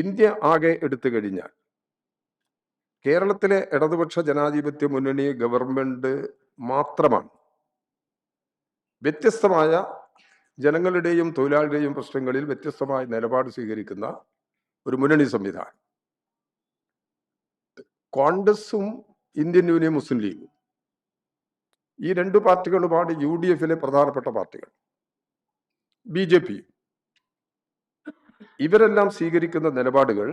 India ആകെ എടുത്തു കഴിഞ്ഞാൽ കേരളത്തിലെ ഇടതുപക്ഷ ജനാധിപത്യ മുന്നണി ഗവൺമെന്റ് മാത്രമാണ്. വ്യത്യസ്തമായ ജനങ്ങളുടെയും തൊഴിലാളികളുടെയും പ്രശ്നങ്ങളിൽ വ്യത്യസ്തമായ നിലപാട് സ്വീകരിക്കുന്ന ഒരു മുന്നണി സംവിധാനം. കോൺഗ്രസും ഇന്ത്യൻ യൂണിയൻ മുസ്ലിം ലീഗും. ഈ രണ്ട് പാർട്ടികളുമാണ് യു ഡി എഫിലെ പ്രധാനപ്പെട്ട പാർട്ടികൾ. ബി ജെ പി ഇവരെല്ലാം സ്വീകരിക്കുന്ന നിലപാടുകൾ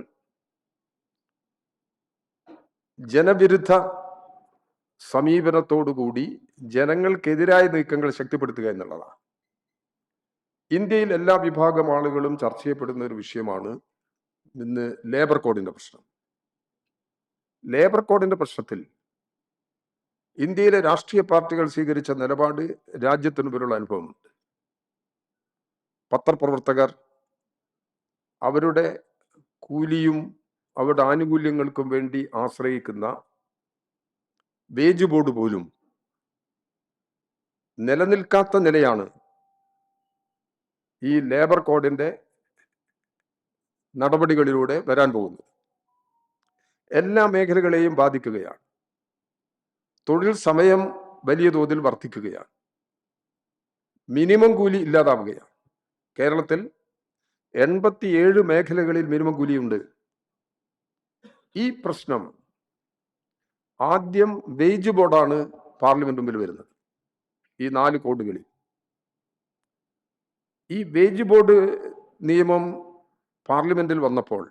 ജനവിരുദ്ധ സമീപനത്തോടുകൂടി ജനങ്ങൾക്കെതിരായ നീക്കങ്ങൾ ശക്തിപ്പെടുത്തുക എന്നുള്ളതാണ്. ഇന്ത്യയിൽ എല്ലാ വിഭാഗം ആളുകളും ചർച്ച ചെയ്യപ്പെടുന്ന ഒരു വിഷയമാണ് ഇന്ന് ലേബർ കോഡിന്റെ പ്രശ്നം. ലേബർ കോഡിന്റെ പ്രശ്നത്തിൽ ഇന്ത്യയിലെ രാഷ്ട്രീയ പാർട്ടികൾ സ്വീകരിച്ച നിലപാട് രാജ്യത്തിന് പേരുള്ള അനുഭവമുണ്ട്. പത്രപ്രവർത്തകർ അവരുടെ കൂലിയും അവരുടെ ആനുകൂല്യങ്ങൾക്കും വേണ്ടി ആശ്രയിക്കുന്ന വേജ് ബോർഡ് പോലും നിലനിൽക്കാത്ത നിലയാണ് ഈ ലേബർ കോഡിന്റെ നടപടികളിലൂടെ വരാൻ പോകുന്നത്. എല്ലാ മേഖലകളെയും ബാധിക്കുകയാണ്. തൊഴിൽ സമയം വലിയ തോതിൽ വർദ്ധിക്കുകയാണ്. മിനിമം കൂലി ഇല്ലാതാവുകയാണ്. കേരളത്തിൽ എൺപത്തിയേഴ് മേഖലകളിൽ മിനിമം ഈ പ്രശ്നം ആദ്യം വേജ് ബോർഡാണ് പാർലമെന്റ് മുമ്പിൽ വരുന്നത്. ഈ നാല് കോഡുകളിൽ ഈ വേജ് ബോർഡ് നിയമം പാർലമെന്റിൽ വന്നപ്പോൾ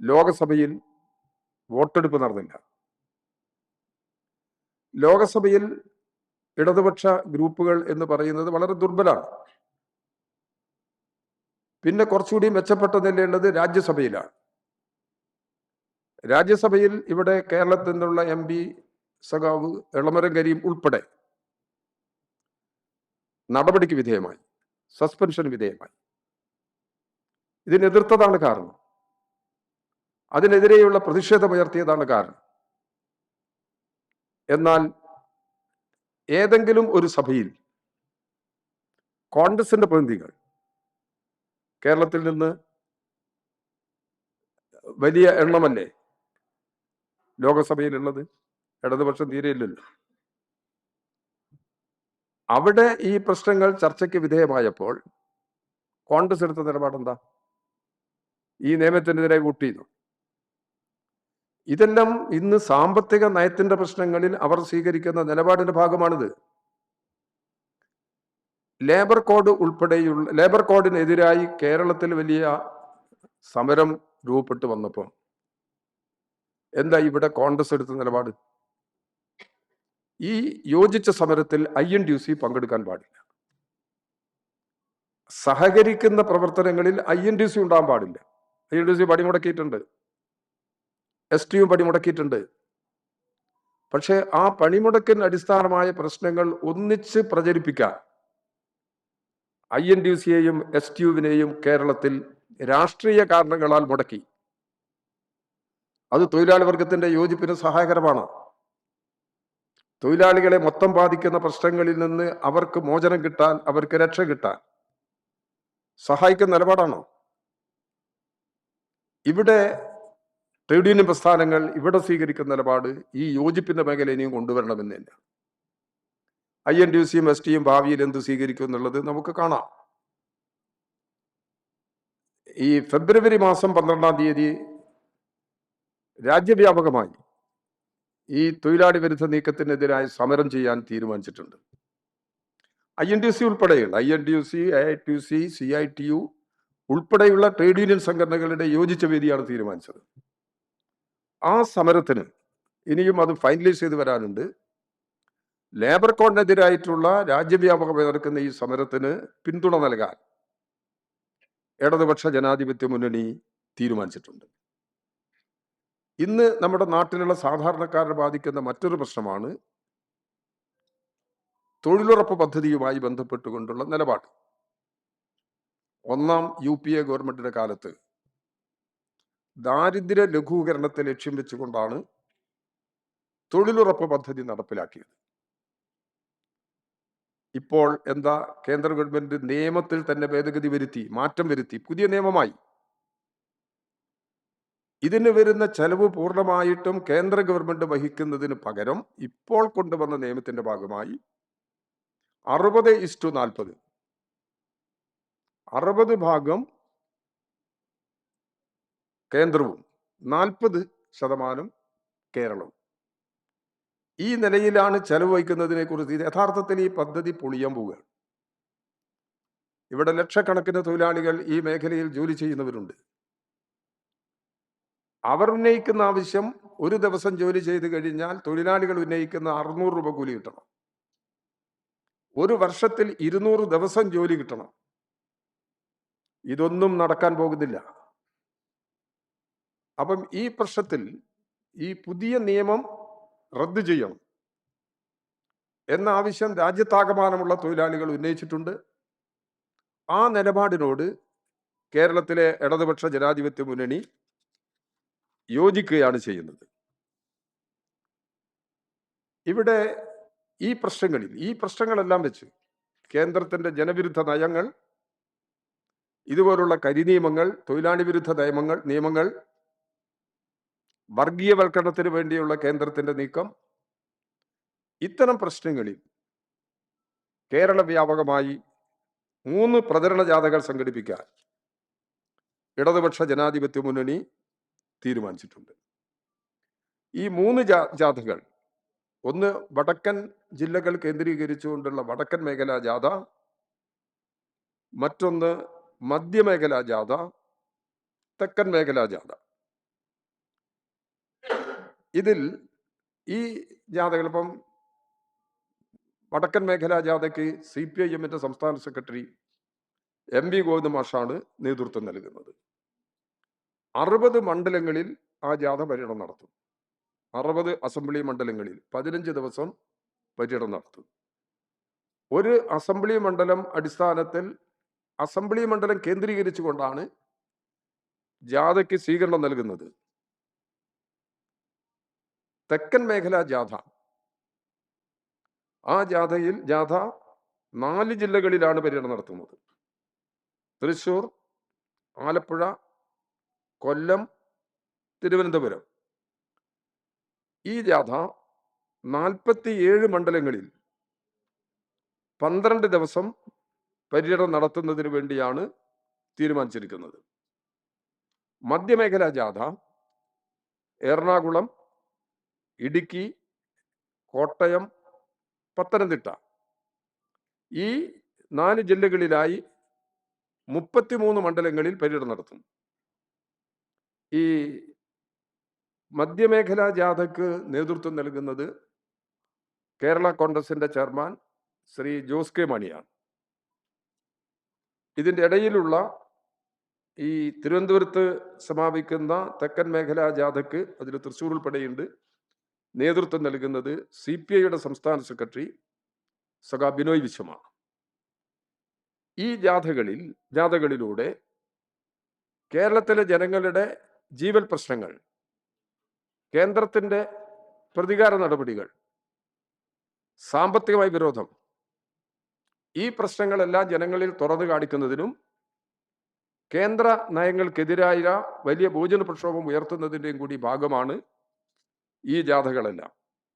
ലോകസഭയിൽ വോട്ടെടുപ്പ് നടന്നില്ല. ലോകസഭയിൽ ഇടതുപക്ഷ ഗ്രൂപ്പുകൾ എന്ന് പറയുന്നത് വളരെ ദുർബലാണ് പിന്നെ കുറച്ചുകൂടി മെച്ചപ്പെട്ട നിലയുള്ളത് രാജ്യസഭയിലാണ്. രാജ്യസഭയിൽ ഇവിടെ കേരളത്തിൽ നിന്നുള്ള എം പി സഖാവ് എളമരം കരീം ഉൾപ്പെടെ നടപടിക്ക് വിധേയമായി സസ്പെൻഷന് വിധേയമായി. ഇതിനെതിർത്തതാണ് കാരണം. അതിനെതിരെയുള്ള പ്രതിഷേധമുയർത്തിയതാണ് കാരണം. എന്നാൽ ഏതെങ്കിലും ഒരു സഭയിൽ കോൺഗ്രസിന്റെ പ്രതിനിധികൾ കേരളത്തിൽ നിന്ന് വലിയ എണ്ണമല്ലേ? ലോകസഭയിലുള്ളത്? ഇടതുപക്ഷം തീരെയില്ലല്ലോ അവിടെ ഈ പ്രശ്നങ്ങൾ ചർച്ചയ്ക്ക് വിധേയമായപ്പോൾ കോൺഗ്രസ് എടുത്ത നിലപാടെന്താ? ഈ നിയമത്തിനെതിരെ വോട്ട് ചെയ്തു ഇതെല്ലാം ഇന്ന് സാമ്പത്തിക നയത്തിന്റെ പ്രശ്നങ്ങളിൽ അവർ സ്വീകരിക്കുന്ന നിലപാടിന്റെ ഭാഗമാണിത്. ലേബർ കോഡ് ഉൾപ്പെടെയുള്ള ലേബർ കോഡിനെതിരായി കേരളത്തിൽ വലിയ സമരം രൂപപ്പെട്ട് വന്നപ്പോൾ എന്താ ഇവിടെ കോൺഗ്രസ് എടുത്ത നിലപാട്? ഈ യോജിച്ച സമരത്തിൽ ഐ എൻ ഡി സി പങ്കെടുക്കാൻ പാടില്ല. സഹകരിക്കുന്ന പ്രവർത്തനങ്ങളിൽ ഐ എൻ ഡി സി ഉണ്ടാകാൻ പാടില്ല. ഐ എൻ ഡി സി പണിമുടക്കിയിട്ടുണ്ട് എസ് ടിയും പണിമുടക്കിയിട്ടുണ്ട് പക്ഷേ ആ പണിമുടക്കിന് അടിസ്ഥാനമായ പ്രശ്നങ്ങൾ ഒന്നിച്ച് പ്രചരിപ്പിക്കാൻ ഐ എൻ ഡി സിയെയും എസ് ടി യുവിനെയും കേരളത്തിൽ രാഷ്ട്രീയ കാരണങ്ങളാൽ മുടക്കി. അത് തൊഴിലാളി വർഗത്തിന്റെ യോജിപ്പിന് സഹായകരമാണ്. തൊഴിലാളികളെ മൊത്തം ബാധിക്കുന്ന പ്രശ്നങ്ങളിൽ നിന്ന് അവർക്ക് മോചനം കിട്ടാൻ അവർക്ക് രക്ഷ കിട്ടാൻ സഹായിക്കുന്ന നിലപാടാണോ? ഇവിടെ ട്രേഡ് യൂണിയൻ പ്രസ്ഥാനങ്ങൾ ഇവിടെ സ്വീകരിക്കുന്ന നിലപാട് ഈ യോജിപ്പിന്റെ മേഖല ഇനിയും കൊണ്ടുവരണമെന്ന് തന്നെ ഐ എൻ ഡി സിയും എസ് ടിയും ഭാവിയിൽ എന്ത് സ്വീകരിക്കും എന്നുള്ളത് നമുക്ക് കാണാം. ഈ ഫെബ്രുവരി മാസം പന്ത്രണ്ടാം തീയതി രാജ്യവ്യാപകമായി ഈ തൊഴിലാളി വിരുദ്ധ നീക്കത്തിനെതിരായി സമരം ചെയ്യാൻ തീരുമാനിച്ചിട്ടുണ്ട്. ഐ എൻ ടി സി ഉൾപ്പെടെയുള്ള I N U C A I T C C I T U ഉൾപ്പെടെയുള്ള ട്രേഡ് യൂണിയൻ സംഘടനകളുടെ യോജിച്ച വേദിയാണ് തീരുമാനിച്ചത്. ആ സമരത്തിന് ഇനിയും അത് ഫൈനലൈസ് ചെയ്ത് വരാനുണ്ട്. ലേബർ കോഡിനെതിരായിട്ടുള്ള രാജ്യവ്യാപകമായി നടക്കുന്ന ഈ സമരത്തിന് പിന്തുണ നൽകാൻ ഇടതുപക്ഷ ജനാധിപത്യ മുന്നണി തീരുമാനിച്ചിട്ടുണ്ട്. ഇന്ന് നമ്മുടെ നാട്ടിലുള്ള സാധാരണക്കാരെ ബാധിക്കുന്ന മറ്റൊരു പ്രശ്നമാണ് തൊഴിലുറപ്പ് പദ്ധതിയുമായി ബന്ധപ്പെട്ടുകൊണ്ടുള്ള നിലപാട്. ഒന്നാം യു പി എ ഗവൺമെന്റിന്റെ കാലത്ത് ദാരിദ്ര്യ ലഘൂകരണത്തെ ലക്ഷ്യം വെച്ചുകൊണ്ടാണ് തൊഴിലുറപ്പ് പദ്ധതി നടപ്പിലാക്കിയത്. ഇപ്പോൾ എന്താ കേന്ദ്ര ഗവൺമെന്റ് നിയമത്തിൽ തന്നെ ഭേദഗതി വരുത്തി മാറ്റം വരുത്തി പുതിയ നിയമമായി. ഇതിന് വരുന്ന ചെലവ് പൂർണമായിട്ടും കേന്ദ്ര ഗവൺമെന്റ് വഹിക്കുന്നതിന് പകരം ഇപ്പോൾ കൊണ്ടുവന്ന നിയമത്തിന്റെ ഭാഗമായി അറുപത് ഇസ്റ്റു നാൽപ്പത്. അറുപത് ഭാഗം കേന്ദ്രവും നാൽപ്പത് ശതമാനം കേരളവും. ഈ നിലയിലാണ് ചെലവ് വഹിക്കുന്നതിനെ കുറിച്ച് ഇത് യഥാർത്ഥത്തിൽ ഈ പദ്ധതി പൊളിയാൻ പോവുകയാണ് ഇവിടെ ലക്ഷക്കണക്കിന് തൊഴിലാളികൾ ഈ മേഖലയിൽ ജോലി ചെയ്യുന്നവരുണ്ട്. അവർ ഉന്നയിക്കുന്ന ആവശ്യം ഒരു ദിവസം ജോലി ചെയ്ത് കഴിഞ്ഞാൽ തൊഴിലാളികൾ ഉന്നയിക്കുന്ന അറുന്നൂറ് രൂപ കൂലി കിട്ടണം. ഒരു വർഷത്തിൽ ഇരുന്നൂറ് ദിവസം ജോലി കിട്ടണം. ഇതൊന്നും നടക്കാൻ പോകുന്നില്ല. അപ്പം ഈ പ്രശ്നത്തിൽ ഈ പുതിയ നിയമം റദ്ദു ചെയ്യണം. എന്ന ആവശ്യം രാജ്യത്താകമാനമുള്ള തൊഴിലാളികൾ ഉന്നയിച്ചിട്ടുണ്ട്. ആ നിലപാടിനോട് കേരളത്തിലെ ഇടതുപക്ഷ ജനാധിപത്യ മുന്നണി യോജിക്കുകയാണ് ചെയ്യുന്നത്. ഇവിടെ ഈ പ്രശ്നങ്ങളിൽ ഈ പ്രശ്നങ്ങളെല്ലാം വെച്ച് കേന്ദ്രത്തിന്റെ ജനവിരുദ്ധ നയങ്ങൾ ഇതുപോലുള്ള കരിനിയമങ്ങൾ തൊഴിലാളി വിരുദ്ധ നിയമങ്ങൾ നിയമങ്ങൾ വർഗീയവൽക്കരണത്തിന് വേണ്ടിയുള്ള കേന്ദ്രത്തിന്റെ നീക്കം ഇത്തരം പ്രശ്നങ്ങളിൽ കേരള വ്യാപകമായി മൂന്ന് പ്രചരണ ജാഥകൾ സംഘടിപ്പിക്കാൻ ഇടതുപക്ഷ ജനാധിപത്യ മുന്നണി തീരുമാനിച്ചിട്ടുണ്ട്. ഈ മൂന്ന് ജാ ജാഥകൾ ഒന്ന് വടക്കൻ ജില്ലകൾ കേന്ദ്രീകരിച്ചുകൊണ്ടുള്ള വടക്കൻ മേഖലാ ജാഥ മറ്റൊന്ന് മധ്യമേഖലാ ജാഥ തെക്കൻ മേഖലാ ജാഥ. ഇതിൽ ഈ ജാഥകൾ ഇപ്പം വടക്കൻ മേഖലാ ജാഥയ്ക്ക് സി പി ഐ എമ്മിന്റെ സംസ്ഥാന സെക്രട്ടറി എം വി ഗോവിന്ദമാഷാണ് നേതൃത്വം നൽകുന്നത്. അറുപത് മണ്ഡലങ്ങളിൽ ആ ജാഥ പര്യടനം നടത്തും. അറുപത് അസംബ്ലി മണ്ഡലങ്ങളിൽ പതിനഞ്ച് ദിവസം പര്യടനം നടത്തും. ഒരു അസംബ്ലി മണ്ഡലം അടിസ്ഥാനത്തിൽ അസംബ്ലി മണ്ഡലം കേന്ദ്രീകരിച്ചുകൊണ്ടാണ് ജാഥയ്ക്ക് സ്വീകരണം നൽകുന്നത്. തെക്കൻ മേഖല ജാഥ. ആ ജാഥയിൽ ജാഥ നാല് ജില്ലകളിലാണ് പര്യടനം നടത്തുന്നത്. തൃശൂർ ആലപ്പുഴ കൊല്ലം തിരുവനന്തപുരം. ഈ ജാഥ നാൽപ്പത്തിയേഴ് മണ്ഡലങ്ങളിൽ പന്ത്രണ്ട് ദിവസം പര്യടനം നടത്തുന്നതിന് വേണ്ടിയാണ് തീരുമാനിച്ചിരിക്കുന്നത്. മധ്യമേഖലാ ജാഥ എറണാകുളം ഇടുക്കി കോട്ടയം പത്തനംതിട്ട. ഈ നാല് ജില്ലകളിലായി മുപ്പത്തിമൂന്ന് മണ്ഡലങ്ങളിൽ പര്യടനം നടത്തും. ഈ മധ്യമേഖലാ ജാഥയ്ക്ക് നേതൃത്വം നൽകുന്നത് കേരള കോൺഗ്രസിന്റെ ചെയർമാൻ ശ്രീ ജോസ് കെ മണിയാണ്. ഇതിന്റെ ഇടയിലുള്ള ഈ തിരുവനന്തപുരത്ത് സമാപിക്കുന്ന തെക്കൻ മേഖലാ ജാഥയ്ക്ക് അതിൽ തൃശ്ശൂർ ഉൾപ്പെടെയുണ്ട്. നേതൃത്വം നൽകുന്നത് സി പി ഐയുടെ സംസ്ഥാന സെക്രട്ടറി സഖാ ബിനോയ് വിശ്വമാണ് ഈ ജാഥകളിൽ ജാഥകളിലൂടെ കേരളത്തിലെ ജനങ്ങളുടെ ജീവൽ പ്രശ്നങ്ങൾ കേന്ദ്രത്തിന്റെ പ്രതികാര നടപടികൾ സാമ്പത്തികമായ വിരോധം ഈ പ്രശ്നങ്ങളെല്ലാം ജനങ്ങളിൽ തുറന്നു കാണിക്കുന്നതിനും കേന്ദ്ര നയങ്ങൾക്കെതിരായ വലിയ ഭോജന പ്രക്ഷോഭം ഉയർത്തുന്നതിന്റെയും കൂടി ഭാഗമാണ് ഈ ജാഥകളെല്ലാം.